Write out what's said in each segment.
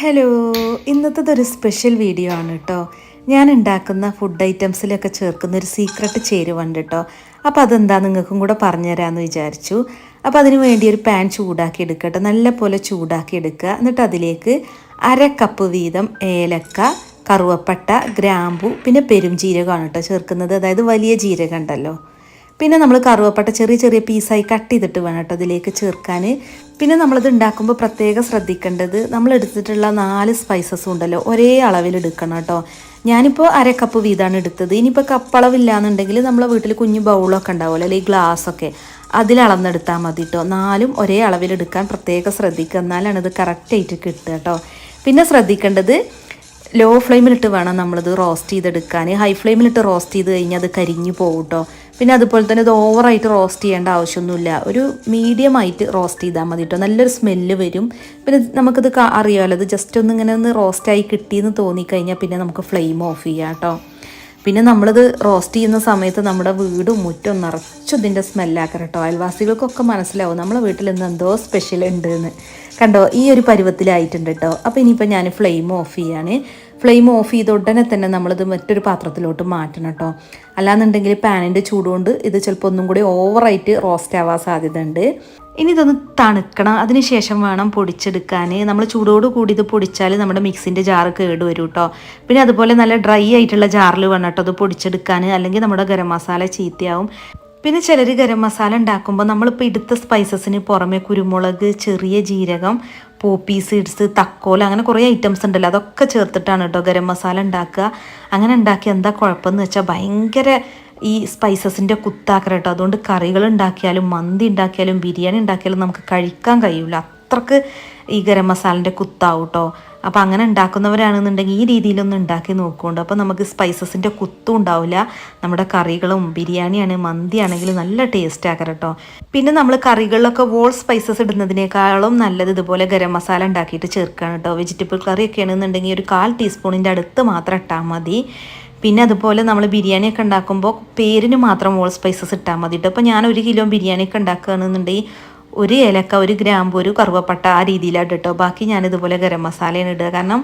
Hello ഇന്നത്തേത് ഒരു special video ആണ് കേട്ടോ ഞാൻ ഉണ്ടാക്കുന്ന ഫുഡ് ഐറ്റംസിലൊക്കെ ചേർക്കുന്ന ഒരു സീക്രട്ട് ചേരുവുണ്ട് കേട്ടോ അപ്പോൾ അതെന്താ നിങ്ങൾക്കും കൂടെ പറഞ്ഞുതരാമെന്ന് വിചാരിച്ചു. അപ്പോൾ അതിന് വേണ്ടി ഒരു പാൻ ചൂടാക്കി എടുക്കട്ടെ നല്ല പോലെ ചൂടാക്കി എടുക്കുക എന്നിട്ട് അതിലേക്ക് അര കപ്പ് വീതം ഏലക്ക കറുവപ്പട്ട ഗ്രാമ്പു പിന്നെ പെരും ജീരകമാണ് കേട്ടോ ചേർക്കുന്നത്. അതായത് വലിയ ജീരകം ഉണ്ടല്ലോ. പിന്നെ നമ്മൾ കറുവപ്പട്ട ചെറിയ ചെറിയ പീസായി കട്ട് ചെയ്തിട്ട് വേണം കേട്ടോ ഇതിലേക്ക് ചേർക്കാൻ. പിന്നെ നമ്മളത് ഉണ്ടാക്കുമ്പോൾ പ്രത്യേകം ശ്രദ്ധിക്കേണ്ടത് നമ്മൾ എടുത്തിട്ടുള്ള നാല് സ്പൈസസും ഉണ്ടല്ലോ ഒരേ അളവിൽ എടുക്കണം കേട്ടോ. ഞാനിപ്പോൾ അര കപ്പ് വീതമാണ് എടുത്തത്. ഇനിയിപ്പോൾ കപ്പളവില്ല എന്നുണ്ടെങ്കിൽ നമ്മളെ വീട്ടിൽ കുഞ്ഞു ബൗളൊക്കെ ഉണ്ടാവുമല്ലോ അല്ലെങ്കിൽ ഗ്ലാസ്സൊക്കെ അതിൽ അളന്നെടുത്താൽ മതി കേട്ടോ. നാലും ഒരേ അളവിലെടുക്കാൻ പ്രത്യേകം ശ്രദ്ധിക്കുക. എന്നാലാണ് ഇത് കറക്റ്റായിട്ട് കിട്ടുക കേട്ടോ. പിന്നെ ശ്രദ്ധിക്കേണ്ടത് ലോ ഫ്ലെയിമിലിട്ട് വേണം നമ്മളിത് റോസ്റ്റ് ചെയ്തെടുക്കാൻ. ഹൈ ഫ്ലെയിമിലിട്ട് റോസ്റ്റ് ചെയ്ത് കഴിഞ്ഞാൽ അത് കരിഞ്ഞു പോകും പിന്നെ അതുപോലെ തന്നെ ഇത് ഓവറായിട്ട് റോസ്റ്റ് ചെയ്യേണ്ട ആവശ്യമൊന്നുമില്ല. ഒരു മീഡിയം ആയിട്ട് റോസ്റ്റ് ചെയ്താൽ മതി കേട്ടോ നല്ലൊരു സ്മെല്ല് വരും. പിന്നെ നമുക്കിത് അറിയാമല്ലോ ഇത് ജസ്റ്റ് ഒന്ന് ഇങ്ങനെ ഒന്ന് റോസ്റ്റായി കിട്ടിയെന്ന് തോന്നിക്കഴിഞ്ഞാൽ പിന്നെ നമുക്ക് ഫ്ലെയിം ഓഫ് ചെയ്യാം കേട്ടോ പിന്നെ നമ്മളിത് റോസ്റ്റ് ചെയ്യുന്ന സമയത്ത് നമ്മുടെ വീടും മുറ്റും നിറച്ചും ഇതിന്റെ സ്മെല്ലാക്കണം കേട്ടോ. അയൽവാസികൾക്കൊക്കെ മനസ്സിലാവും നമ്മളെ വീട്ടിൽ ഇന്ന് എന്തോ സ്പെഷ്യൽ ഉണ്ട് എന്ന് കണ്ടോ ഈ ഒരു പരുവത്തിലായിട്ടുണ്ട് കേട്ടോ. അപ്പോൾ ഇനിയിപ്പോൾ ഞാൻ ഫ്ലെയിം ഓഫ് ചെയ്യാണ്. ഫ്ലെയിം ഓഫ് ചെയ്ത ഉടനെ തന്നെ നമ്മളിത് മറ്റൊരു പാത്രത്തിലോട്ട് മാറ്റണം കേട്ടോ അല്ലാന്നുണ്ടെങ്കിൽ പാനിന്റെ ചൂടുകൊണ്ട് ഇത് ചിലപ്പോൾ ഒന്നും കൂടി ഓവറായിട്ട് റോസ്റ്റ് ആവാൻ സാധ്യത ഉണ്ട് ഇനി ഇതൊന്ന് തണുക്കണം. അതിനുശേഷം വേണം പൊടിച്ചെടുക്കാൻ നമ്മൾ ചൂടോട് കൂടി ഇത് പൊടിച്ചാൽ നമ്മുടെ മിക്സിന്റെ ജാറ് കേട് വരും കേട്ടോ പിന്നെ അതുപോലെ നല്ല ഡ്രൈ ആയിട്ടുള്ള ജാറിൽ വേണം കേട്ടോ അത് പൊടിച്ചെടുക്കാൻ അല്ലെങ്കിൽ നമ്മുടെ ഗരം മസാല ചീത്തയാവും. പിന്നെ ചിലർ ഗരം മസാല ഉണ്ടാക്കുമ്പോൾ നമ്മളിപ്പോൾ എടുത്ത സ്പൈസസിന് പുറമെ കുരുമുളക് ചെറിയ ജീരകം പോപ്പി സീഡ്സ് തക്കോല അങ്ങനെ കുറേ ഐറ്റംസ് ഉണ്ടല്ലോ. അതൊക്കെ ചേർത്തിട്ടാണ് കേട്ടോ ഗരം മസാല ഉണ്ടാക്കുക. അങ്ങനെ ഉണ്ടാക്കി എന്താ കുഴപ്പമെന്ന് വെച്ചാൽ ഭയങ്കര ഈ സ്പൈസസിന്റെ കുത്താക്കര കേട്ടോ അതുകൊണ്ട് കറികൾ ഉണ്ടാക്കിയാലും മന്തി ഉണ്ടാക്കിയാലും ബിരിയാണി ഉണ്ടാക്കിയാലും നമുക്ക് കഴിക്കാൻ കഴിയില്ല അത്രയ്ക്ക് ഈ ഗരം മസാലന്റെ കുത്താവും കേട്ടോ അപ്പോൾ അങ്ങനെ ഉണ്ടാക്കുന്നവരാണെന്നുണ്ടെങ്കിൽ ഈ രീതിയിലൊന്ന് ഉണ്ടാക്കി നോക്കുന്നുണ്ട്. അപ്പോൾ നമുക്ക് സ്പൈസസിന്റെ കുത്തും ഉണ്ടാവില്ല. നമ്മുടെ കറികളും ബിരിയാണിയാണ് മന്തിയാണെങ്കിൽ നല്ല ടേസ്റ്റ് ആക്കാം കേട്ടോ പിന്നെ നമ്മൾ കറികളിലൊക്കെ വോൾ സ്പൈസസ് ഇടുന്നതിനേക്കാളും നല്ലത് ഇതുപോലെ ഗരം മസാല ഉണ്ടാക്കിയിട്ട് ചേർക്കുകയാണ് കേട്ടോ. വെജിറ്റബിൾ കറിയൊക്കെ ആണെന്നുണ്ടെങ്കിൽ ഒരു കാൽ ടീസ്പൂണിന്റെ അടുത്ത് മാത്രം ഇട്ടാൽ മതി. പിന്നെ അതുപോലെ നമ്മൾ ബിരിയാണിയൊക്കെ ഉണ്ടാക്കുമ്പോൾ പേരിന് മാത്രം വോൾ സ്പൈസസ് ഇട്ടാൽ മതി കേട്ടോ. അപ്പോൾ ഞാൻ ഒരു കിലോ ബിരിയാണിയൊക്കെ ഉണ്ടാക്കുകയാണെന്നുണ്ടെങ്കിൽ ഒരു ഏലക്ക ഒരു ഗ്രാമ്പ് ഒരു കറുവപ്പട്ട ആ രീതിയിലാണ് കേട്ടോ ബാക്കി ഞാൻ ഇതുപോലെ ഗരം മസാലയാണ് ഇടുക. കാരണം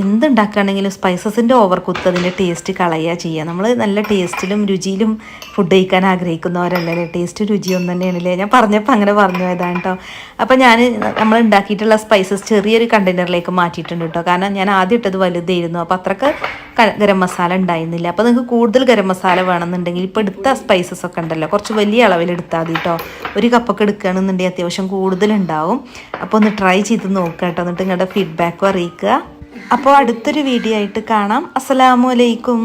എന്തുണ്ടാക്കുകയാണെങ്കിലും സ്പൈസസിന്റെ ഓവർ കുത്ത് അതിന്റെ ടേസ്റ്റ് കളയുക ചെയ്യുക. നമ്മൾ നല്ല ടേസ്റ്റിലും രുചിയിലും ഫുഡ് കഴിക്കാൻ ആഗ്രഹിക്കുന്നവരല്ലേ? ടേസ്റ്റ് രുചിയൊന്നും തന്നെയാണല്ലേ? ഞാൻ പറഞ്ഞപ്പോൾ അങ്ങനെ പറഞ്ഞു പോയതാണ് കേട്ടോ അപ്പോൾ ഞാൻ നമ്മൾ ഉണ്ടാക്കിയിട്ടുള്ള സ്പൈസസ് ചെറിയൊരു കണ്ടെയ്നറിലേക്ക് മാറ്റിയിട്ടുണ്ട് കേട്ടോ കാരണം ഞാൻ ആദ്യം ഇട്ടത് വലുതായിരുന്നു. അപ്പോൾ അത്രയ്ക്ക് ഗരം മസാല ഉണ്ടായിരുന്നില്ല. അപ്പോൾ നിങ്ങൾക്ക് കൂടുതൽ ഗരം മസാല വേണമെന്നുണ്ടെങ്കിൽ ഇപ്പോൾ എടുത്ത സ്പൈസസ് ഒക്കെ ഉണ്ടല്ലോ. കുറച്ച് വലിയ അളവിൽ എടുത്താൽ മതി കേട്ടോ ഒരു കപ്പൊക്കെ എടുക്കുകയാണെന്നുണ്ടെങ്കിൽ അത്യാവശ്യം കൂടുതലുണ്ടാവും അപ്പോൾ ഒന്ന് ട്രൈ ചെയ്ത് നോക്കുക കേട്ടോ എന്നിട്ട് നിങ്ങളുടെ ഫീഡ്ബാക്കും അറിയിക്കുക. അപ്പോൾ അടുത്തൊരു വീഡിയോ ആയിട്ട് കാണാം. അസ്സലാമു അലൈക്കും.